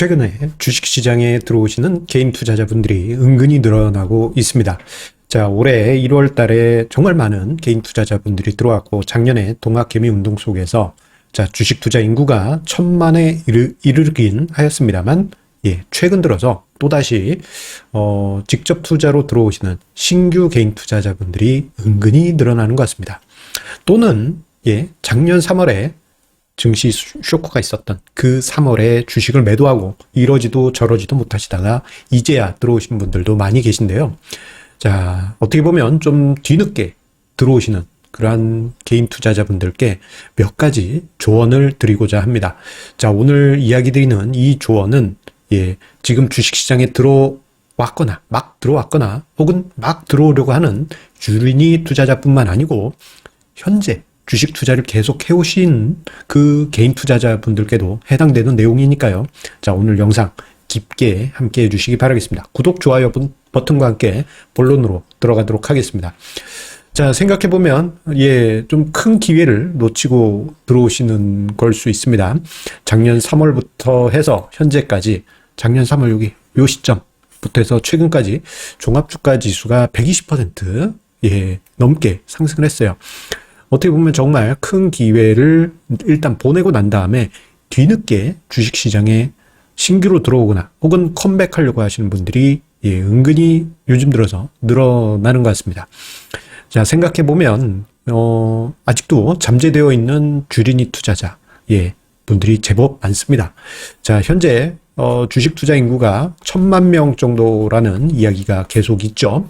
최근에 주식시장에 들어오시는 개인 투자자분들이 은근히 늘어나고 있습니다. 자, 올해 1월 달에 정말 많은 개인 투자자분들이 들어왔고, 작년에 동학개미 운동 속에서 자, 주식 투자 인구가 천만에 이르, 이르긴 하였습니다만, 예, 최근 들어서 또다시, 어, 직접 투자로 들어오시는 신규 개인 투자자분들이 은근히 늘어나는 것 같습니다. 또는, 예, 작년 3월에 증시 쇼크가 있었던 그 3월에 주식을 매도하고 이러지도 저러지도 못하시다가 이제야 들어오신 분들도 많이 계신데요. 자, 어떻게 보면 좀 뒤늦게 들어오시는 그러한 개인 투자자분들께 몇 가지 조언을 드리고자 합니다. 자, 오늘 이야기 드리는 이 조언은 예, 지금 주식 시장에 들어왔거나 막 들어왔거나 혹은 막 들어오려고 하는 주린이 투자자뿐만 아니고 현재 주식 투자를 계속 해오신 그 개인 투자자분들께도 해당되는 내용이니까요. 자, 오늘 영상 깊게 함께 해주시기 바라겠습니다. 구독, 좋아요 버튼과 함께 본론으로 들어가도록 하겠습니다. 자, 생각해보면, 예, 좀 큰 기회를 놓치고 들어오시는 걸 수 있습니다. 작년 3월부터 해서 현재까지, 작년 3월 여기, 요 시점부터 해서 최근까지 종합주가 지수가 120%, 예, 넘게 상승을 했어요. 어떻게 보면 정말 큰 기회를 일단 보내고 난 다음에 뒤늦게 주식시장에 신규로 들어오거나 혹은 컴백하려고 하시는 분들이 예, 은근히 요즘 들어서 늘어나는 것 같습니다. 자, 생각해 보면, 어, 아직도 잠재되어 있는 주린이 투자자, 예, 분들이 제법 많습니다. 자, 현재, 어, 주식 투자 인구가 천만 명 정도라는 이야기가 계속 있죠.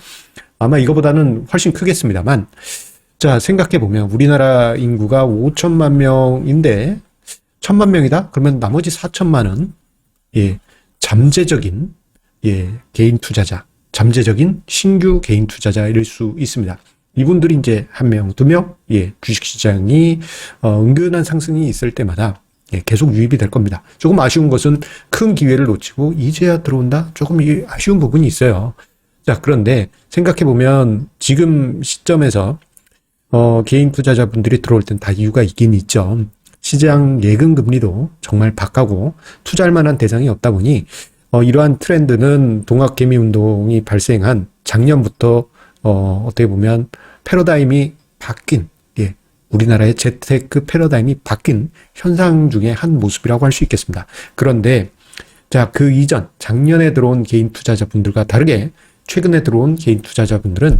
아마 이거보다는 훨씬 크겠습니다만, 자, 생각해 보면 우리나라 인구가 5천만 명인데 1천만 명이다? 그러면 나머지 4천만은 예, 잠재적인 예, 개인 투자자, 잠재적인 신규 개인 투자자일 수 있습니다. 이분들이 이제 한 명, 두 명, 예, 주식 시장이 어, 은근한 상승이 있을 때마다 예, 계속 유입이 될 겁니다. 조금 아쉬운 것은 큰 기회를 놓치고 이제야 들어온다? 조금 아쉬운 부분이 있어요. 자, 그런데 생각해 보면 지금 시점에서 어, 개인 투자자분들이 들어올 땐 다 이유가 있긴 있죠. 시장 예금 금리도 정말 박하고 투자할 만한 대상이 없다 보니 어, 이러한 트렌드는 동학개미 운동이 발생한 작년부터 어, 어떻게 보면 패러다임이 바뀐 예, 우리나라의 재테크 패러다임이 바뀐 현상 중에 한 모습이라고 할 수 있겠습니다. 그런데 자, 그 이전 작년에 들어온 개인 투자자분들과 다르게 최근에 들어온 개인 투자자분들은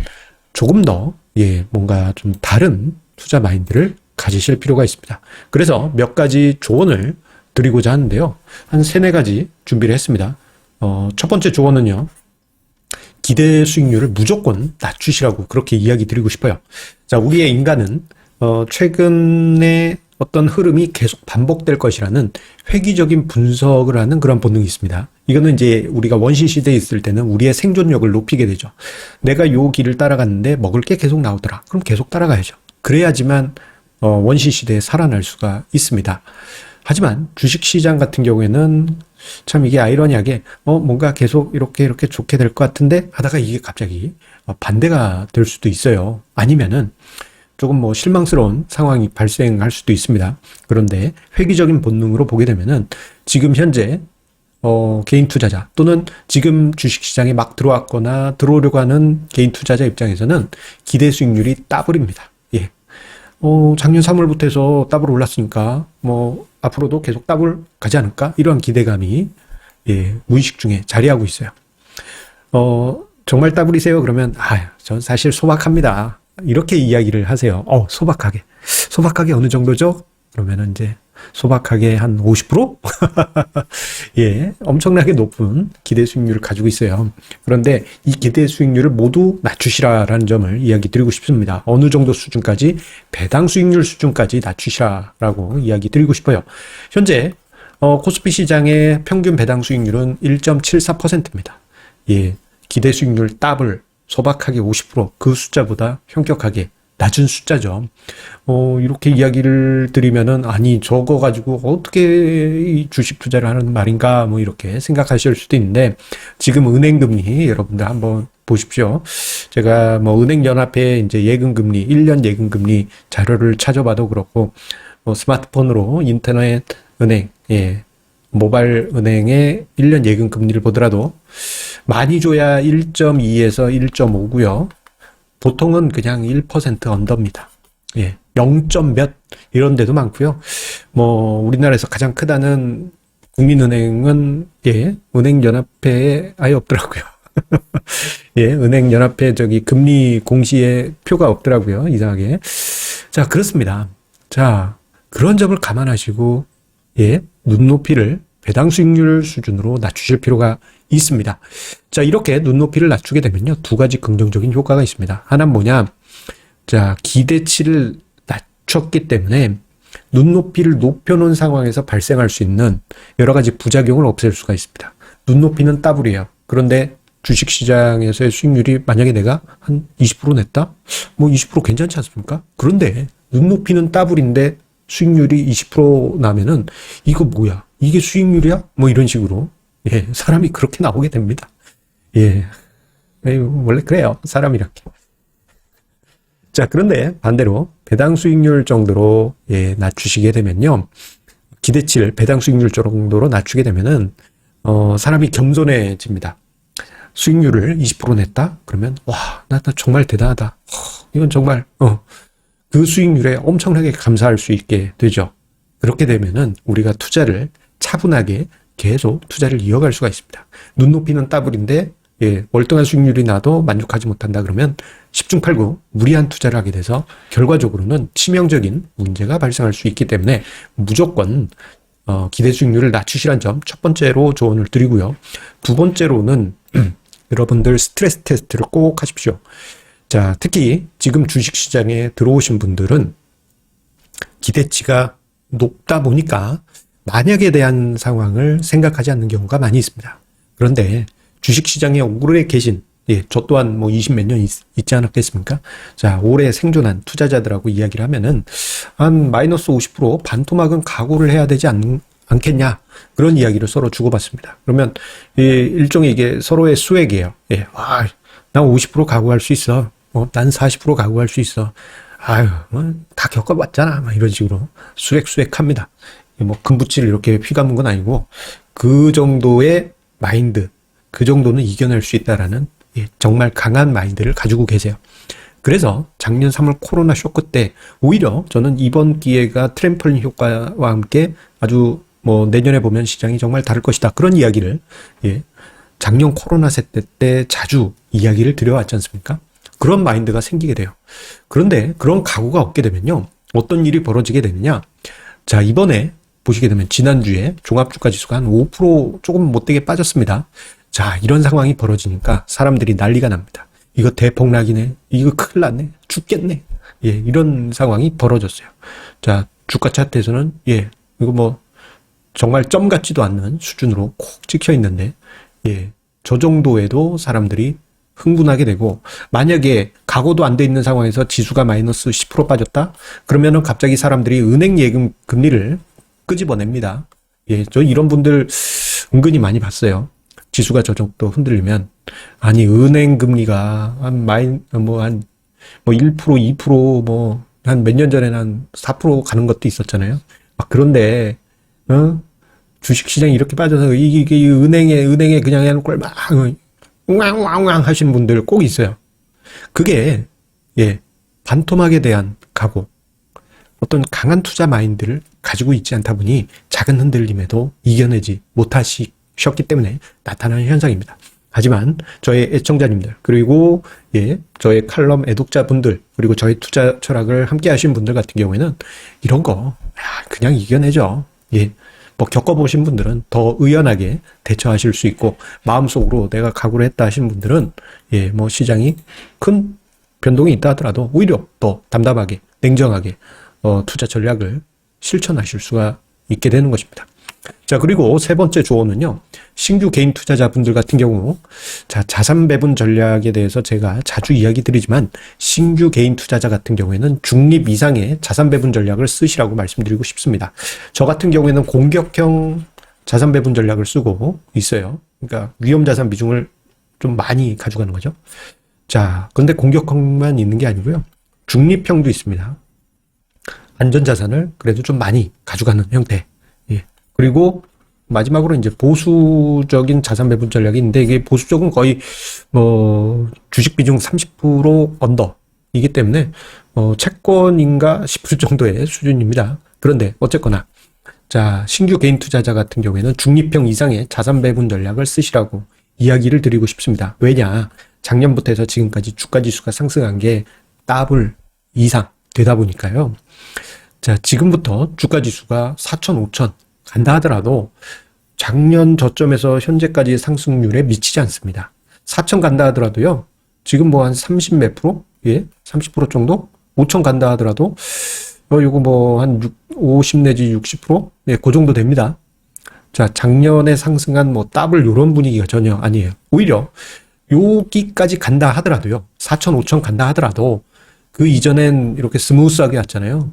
조금 더 예, 뭔가 좀 다른 투자 마인드를 가지실 필요가 있습니다. 그래서 몇 가지 조언을 드리고자 하는데요. 한 세네 가지 준비를 했습니다. 어, 첫 번째 조언은요. 기대 수익률을 무조건 낮추시라고 그렇게 이야기 드리고 싶어요. 자, 우리의 인간은 어, 최근에 어떤 흐름이 계속 반복될 것이라는 획기적인 분석을 하는 그런 본능이 있습니다. 이거는 이제 우리가 원시 시대에 있을 때는 우리의 생존력을 높이게 되죠. 내가 요 길을 따라갔는데 먹을 게 계속 나오더라. 그럼 계속 따라가야죠. 그래야지만 어, 원시 시대에 살아날 수가 있습니다. 하지만 주식 시장 같은 경우에는 참 이게 아이러니하게 어 뭔가 계속 이렇게 이렇게 좋게 될 것 같은데 하다가 이게 갑자기 어, 반대가 될 수도 있어요. 아니면은 조금 뭐 실망스러운 상황이 발생할 수도 있습니다. 그런데 회귀적인 본능으로 보게 되면은 지금 현재 어, 개인 투자자 또는 지금 주식 시장에 막 들어왔거나 들어오려고 하는 개인 투자자 입장에서는 기대 수익률이 따블입니다. 예. 어, 작년 3월부터 해서 따블 올랐으니까 뭐 앞으로도 계속 따블 가지 않을까? 이러한 기대감이 예, 무의식 중에 자리하고 있어요. 어, 정말 따블이세요? 그러면 아, 전 사실 소박합니다. 이렇게 이야기를 하세요. 어, 소박하게. 소박하게 어느 정도죠? 그러면은 이제 소박하게 한 50%? 예, 엄청나게 높은 기대 수익률을 가지고 있어요. 그런데 이 기대 수익률을 모두 낮추시라라는 점을 이야기 드리고 싶습니다. 어느 정도 수준까지 배당 수익률 수준까지 낮추시라라고 이야기 드리고 싶어요. 현재 어, 코스피 시장의 평균 배당 수익률은 1.74%입니다. 예, 기대 수익률 더블 소박하게 50%그 숫자보다 현격하게 낮은 숫자죠. 어, 이렇게 이야기를 드리면은, 아니, 저거 가지고 어떻게 이 주식 투자를 하는 말인가, 뭐, 이렇게 생각하실 수도 있는데, 지금 은행 금리, 여러분들 한번 보십시오. 제가 뭐, 은행 연합회 이제 예금 금리, 1년 예금 금리 자료를 찾아봐도 그렇고, 뭐, 스마트폰으로 인터넷 은행, 예, 모바일 은행의 1년 예금 금리를 보더라도 많이 줘야 1.2에서 1.5고요. 보통은 그냥 1% 언더입니다. 예. 0. 몇 이런 데도 많고요. 뭐 우리나라에서 가장 크다는 국민은행은 예, 은행연합회에 아예 없더라고요. 예, 은행연합회 저기 금리 공시에 표가 없더라고요. 이상하게. 자, 그렇습니다. 자, 그런 점을 감안하시고 예, 눈높이를 배당 수익률 수준으로 낮추실 필요가 있습니다. 자, 이렇게 눈높이를 낮추게 되면요. 두 가지 긍정적인 효과가 있습니다. 하나는 뭐냐? 자, 기대치를 낮췄기 때문에 눈높이를 높여놓은 상황에서 발생할 수 있는 여러 가지 부작용을 없앨 수가 있습니다. 눈높이는 따블이에요. 그런데 주식시장에서의 수익률이 만약에 내가 한 20% 냈다? 뭐 20% 괜찮지 않습니까? 그런데 눈높이는 따블인데 수익률이 20% 나면은 이거 뭐야? 이게 수익률이야? 뭐 이런 식으로 예, 사람이 그렇게 나오게 됩니다. 예. 예, 원래 그래요. 사람이란 게. 자, 그런데 반대로 배당 수익률 정도로 예, 낮추시게 되면요. 기대치를 배당 수익률 정도로 낮추게 되면은 어, 사람이 겸손해집니다. 수익률을 20% 냈다? 그러면 와, 나, 나 정말 대단하다. 허, 이건 정말 어, 그 수익률에 엄청나게 감사할 수 있게 되죠. 그렇게 되면은 우리가 투자를 차분하게 계속 투자를 이어갈 수가 있습니다. 눈높이는 따블인데 예, 월등한 수익률이 나도 만족하지 못한다 그러면 10중 8구 무리한 투자를 하게 돼서 결과적으로는 치명적인 문제가 발생할 수 있기 때문에 무조건 어, 기대 수익률을 낮추시란 점 첫 번째로 조언을 드리고요. 두 번째로는 여러분들 스트레스 테스트를 꼭 하십시오. 자, 특히 지금 주식 시장에 들어오신 분들은 기대치가 높다 보니까 만약에 대한 상황을 생각하지 않는 경우가 많이 있습니다. 그런데 주식 시장에 오래 계신 예, 저 또한 뭐 20 몇 년 있지 않았겠습니까? 자, 오래 생존한 투자자들하고 이야기를 하면은 한 마이너스 50% 반토막은 각오를 해야 되지 않, 않겠냐? 그런 이야기를 서로 주고받습니다. 그러면 이 일종의 이게 서로의 수액이에요. 예, 와, 나 50% 각오할 수 있어. 어, 난40% 각오할 수 있어. 아유, 뭐, 다 겪어봤잖아. 막 이런 식으로 수액수액 합니다. 뭐 금붙이를 이렇게 휘감은 건 아니고 그 정도의 마인드, 그 정도는 이겨낼 수 있다라는 예, 정말 강한 마인드를 가지고 계세요. 그래서 작년 3월 코로나 쇼크 때 오히려 저는 이번 기회가 트램펄린 효과와 함께 아주 뭐 내년에 보면 시장이 정말 다를 것이다. 그런 이야기를 예, 작년 코로나 세대 때 자주 이야기를 드려왔지 않습니까? 그런 마인드가 생기게 돼요. 그런데 그런 각오가 없게 되면요. 어떤 일이 벌어지게 되느냐. 자, 이번에 보시게 되면 지난주에 종합주가 지수가 한 5% 조금 못되게 빠졌습니다. 자, 이런 상황이 벌어지니까 사람들이 난리가 납니다. 이거 대폭락이네. 이거 큰일 났네. 죽겠네. 예, 이런 상황이 벌어졌어요. 자, 주가 차트에서는 예, 이거 뭐 정말 점 같지도 않는 수준으로 콕 찍혀 있는데 예, 저 정도에도 사람들이 흥분하게 되고 만약에 각오도 안 돼 있는 상황에서 지수가 마이너스 10% 빠졌다? 그러면은 갑자기 사람들이 은행 예금 금리를 끄집어냅니다. 예, 저 이런 분들 은근히 많이 봤어요. 지수가 저 정도 흔들리면 아니 은행 금리가 한 마이 뭐한 뭐 1% 2%뭐 한 몇 년 전에는 한 4% 가는 것도 있었잖아요. 막 그런데 어? 주식 시장이 이렇게 빠져서 이게, 이게 은행에 은행에 그냥 해놓고 막 웅왕웅왕 하시는 분들 꼭 있어요. 그게 예 반토막에 대한 각오 어떤 강한 투자 마인드를 가지고 있지 않다 보니 작은 흔들림에도 이겨내지 못하셨기 때문에 나타나는 현상입니다. 하지만 저의 애청자님들 그리고 예 저의 칼럼 애독자분들 그리고 저의 투자 철학을 함께 하신 분들 같은 경우에는 이런 거 그냥 이겨내죠. 예. 뭐 겪어보신 분들은 더 의연하게 대처하실 수 있고 마음속으로 내가 각오를 했다 하신 분들은 예 뭐 시장이 큰 변동이 있다 하더라도 오히려 더 담담하게 냉정하게 어, 투자 전략을 실천하실 수가 있게 되는 것입니다. 자, 그리고 세 번째 조언은요. 신규 개인 투자자분들 같은 경우, 자, 자산 배분 전략에 대해서 제가 자주 이야기 드리지만, 신규 개인 투자자 같은 경우에는 중립 이상의 자산 배분 전략을 쓰시라고 말씀드리고 싶습니다. 저 같은 경우에는 공격형 자산 배분 전략을 쓰고 있어요. 그러니까 위험 자산 비중을 좀 많이 가져가는 거죠. 자, 근데 공격형만 있는 게 아니고요. 중립형도 있습니다. 안전 자산을 그래도 좀 많이 가져가는 형태. 예. 그리고 마지막으로 이제 보수적인 자산 배분 전략이 있는데 이게 보수적은 거의 뭐 주식 비중 30% 언더 이기 때문에 어 채권인가 싶을 정도의 수준입니다. 그런데 어쨌거나 자, 신규 개인 투자자 같은 경우에는 중립형 이상의 자산 배분 전략을 쓰시라고 이야기를 드리고 싶습니다. 왜냐? 작년부터 해서 지금까지 주가 지수가 상승한 게 더블 이상 되다 보니까요. 자, 지금부터 주가 지수가 4천, 5천 간다 하더라도 작년 저점에서 현재까지의 상승률에 미치지 않습니다. 4천 간다 하더라도요. 지금 뭐 한 30 몇 프로? 예? 30% 정도? 5천 간다 하더라도 어, 요거 뭐, 한 50 내지 60%? 예, 그 정도 됩니다. 자, 작년에 상승한 뭐, 더블 요런 분위기가 전혀 아니에요. 오히려, 여기까지 간다 하더라도요. 4천, 5천 간다 하더라도, 그 이전엔 이렇게 스무스하게 왔잖아요.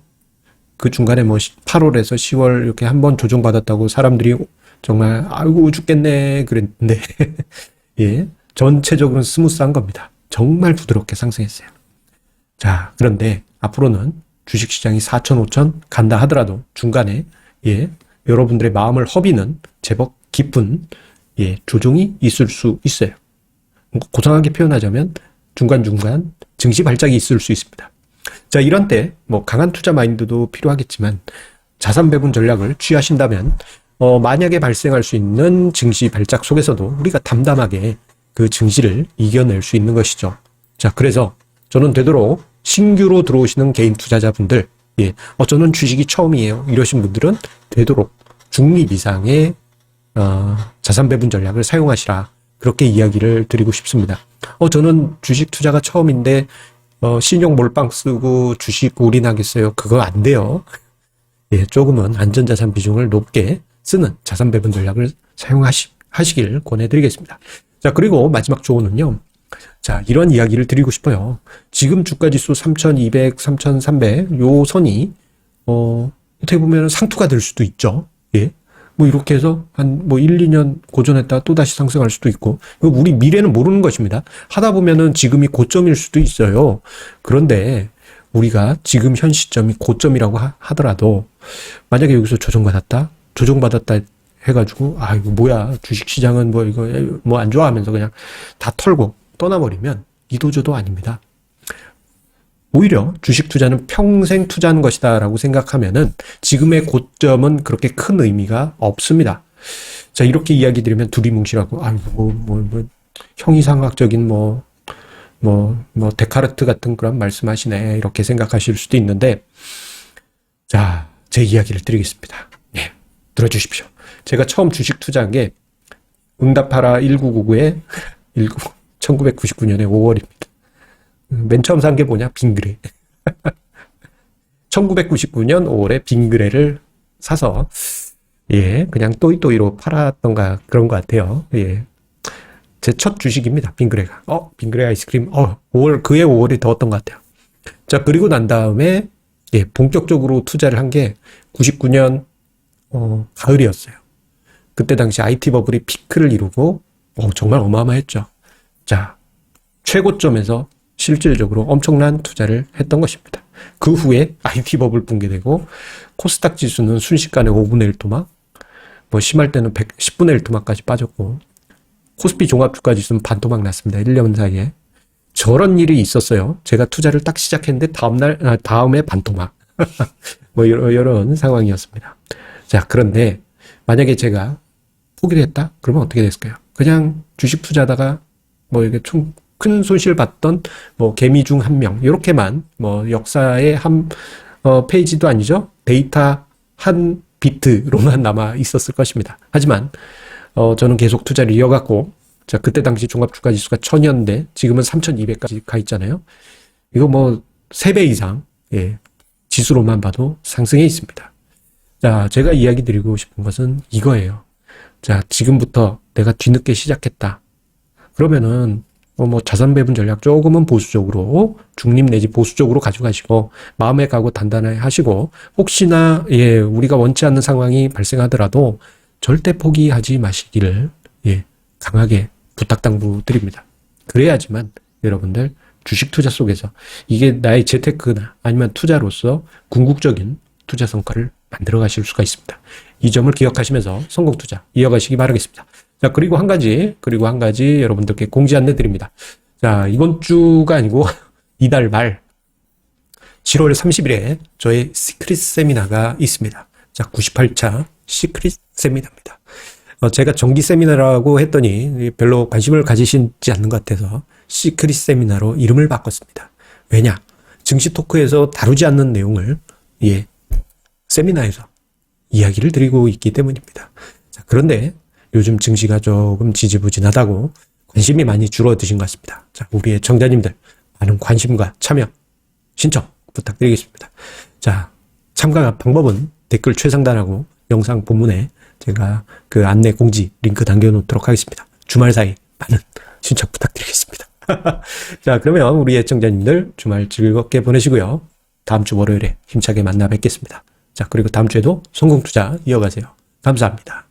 그 중간에 뭐, 8월에서 10월 이렇게 한 번 조정받았다고 사람들이 정말, 아이고, 죽겠네. 그랬는데, 예. 전체적으로는 스무스한 겁니다. 정말 부드럽게 상승했어요. 자, 그런데 앞으로는 주식시장이 4천, 5천 간다 하더라도 중간에 예, 여러분들의 마음을 허비는 제법 깊은 예, 조정이 있을 수 있어요. 고상하게 표현하자면 중간중간 증시 발작이 있을 수 있습니다. 자, 이런 때 뭐 강한 투자 마인드도 필요하겠지만 자산 배분 전략을 취하신다면 어, 만약에 발생할 수 있는 증시 발작 속에서도 우리가 담담하게 그 증시를 이겨낼 수 있는 것이죠. 자, 그래서 저는 되도록 신규로 들어오시는 개인 투자자분들, 예, 어, 저는 주식이 처음이에요. 이러신 분들은 되도록 중립 이상의 어, 자산 배분 전략을 사용하시라. 그렇게 이야기를 드리고 싶습니다. 어, 저는 주식 투자가 처음인데, 어, 신용 몰빵 쓰고 주식 올인하겠어요. 그거 안 돼요. 예, 조금은 안전자산 비중을 높게 쓰는 자산 배분 전략을 사용하시길 권해드리겠습니다. 자, 그리고 마지막 조언은요. 자, 이런 이야기를 드리고 싶어요. 지금 주가 지수 3,200, 3,300, 요 선이, 어, 어떻게 보면 상투가 될 수도 있죠. 예. 뭐 이렇게 해서 한 뭐 1, 2년 고전했다 또 다시 상승할 수도 있고, 우리 미래는 모르는 것입니다. 하다 보면은 지금이 고점일 수도 있어요. 그런데 우리가 지금 현 시점이 고점이라고 하, 더라도 만약에 여기서 조정받았다? 조정받았다 해가지고, 아, 이거 뭐야. 주식시장은 뭐 이거 뭐 안 좋아하면서 그냥 다 털고 떠나버리면 이도저도 아닙니다. 오히려 주식 투자는 평생 투자하는 것이다라고 생각하면은 지금의 고점은 그렇게 큰 의미가 없습니다. 자, 이렇게 이야기 드리면 두리뭉실하고, 아이고, 뭐, 뭐, 뭐, 형이상학적인 뭐, 뭐, 뭐, 데카르트 같은 그런 말씀하시네. 이렇게 생각하실 수도 있는데, 자, 제 이야기를 드리겠습니다. 예, 들어주십시오. 제가 처음 주식 투자한 게, 응답하라 1999에, 19, 1999년에 5월입니다. 맨 처음 산 게 뭐냐? 빙그레. 1999년 5월에 빙그레를 사서, 예, 그냥 또이또이로 팔았던가 그런 것 같아요. 예. 제 첫 주식입니다. 빙그레가. 어, 빙그레 아이스크림. 어, 5월, 그해 5월이 더웠던 것 같아요. 자, 그리고 난 다음에, 예, 본격적으로 투자를 한 게 99년, 어, 가을이었어요. 그때 당시 IT 버블이 피크를 이루고, 어, 정말 어마어마했죠. 자, 최고점에서 실질적으로 엄청난 투자를 했던 것입니다. 그 후에 IT 버블 붕괴되고 코스닥 지수는 순식간에 5분의 1 토막, 뭐 심할 때는 100, 10분의 1 토막까지 빠졌고 코스피 종합 주가 지수는 반 토막 났습니다. 1년 사이에. 저런 일이 있었어요. 제가 투자를 딱 시작했는데 다음날 아, 다음에 반 토막. 뭐 이런, 이런 상황이었습니다. 자, 그런데 만약에 제가 포기를 했다? 그러면 어떻게 됐을까요? 그냥 주식 투자다가 뭐 이게 좀 큰 손실 봤던 뭐 개미 중 한 명 이렇게만 뭐 역사의 한 어, 페이지도 아니죠 데이터 한 비트로만 남아 있었을 것입니다. 하지만 어, 저는 계속 투자를 이어갔고 자 그때 당시 종합 주가 지수가 천이었는데 지금은 3,200까지 가 있잖아요. 이거 뭐 세 배 이상 예, 지수로만 봐도 상승해 있습니다. 자 제가 이야기 드리고 싶은 것은 이거예요. 자 지금부터 내가 뒤늦게 시작했다. 그러면은 뭐 자산 배분 전략 조금은 보수적으로 중립 내지 보수적으로 가져가시고 마음의 각오 단단히 하시고 혹시나 예 우리가 원치 않는 상황이 발생하더라도 절대 포기하지 마시기를 예 강하게 부탁 당부드립니다. 그래야지만 여러분들 주식 투자 속에서 이게 나의 재테크나 아니면 투자로서 궁극적인 투자 성과를 만들어 가실 수가 있습니다. 이 점을 기억하시면서 성공 투자 이어가시기 바라겠습니다. 자, 그리고 한 가지, 그리고 한 가지 여러분들께 공지 안내 드립니다. 자, 이번 주가 아니고 이달 말 7월 30일에 저의 시크릿 세미나가 있습니다. 자, 98차 시크릿 세미나입니다. 어, 제가 정기 세미나라고 했더니 별로 관심을 가지시지 않는 것 같아서 시크릿 세미나로 이름을 바꿨습니다. 왜냐? 증시 토크에서 다루지 않는 내용을 예, 세미나에서 이야기를 드리고 있기 때문입니다. 자, 그런데 요즘 증시가 조금 지지부진하다고 관심이 많이 줄어드신 것 같습니다. 자, 우리의 청자님들 많은 관심과 참여 신청 부탁드리겠습니다. 자, 참가 방법은 댓글 최상단하고 영상 본문에 제가 그 안내 공지 링크 남겨놓도록 하겠습니다. 주말 사이 많은 신청 부탁드리겠습니다. 자, 그러면 우리 애청자님들 주말 즐겁게 보내시고요. 다음 주 월요일에 힘차게 만나 뵙겠습니다. 자, 그리고 다음 주에도 성공 투자 이어가세요. 감사합니다.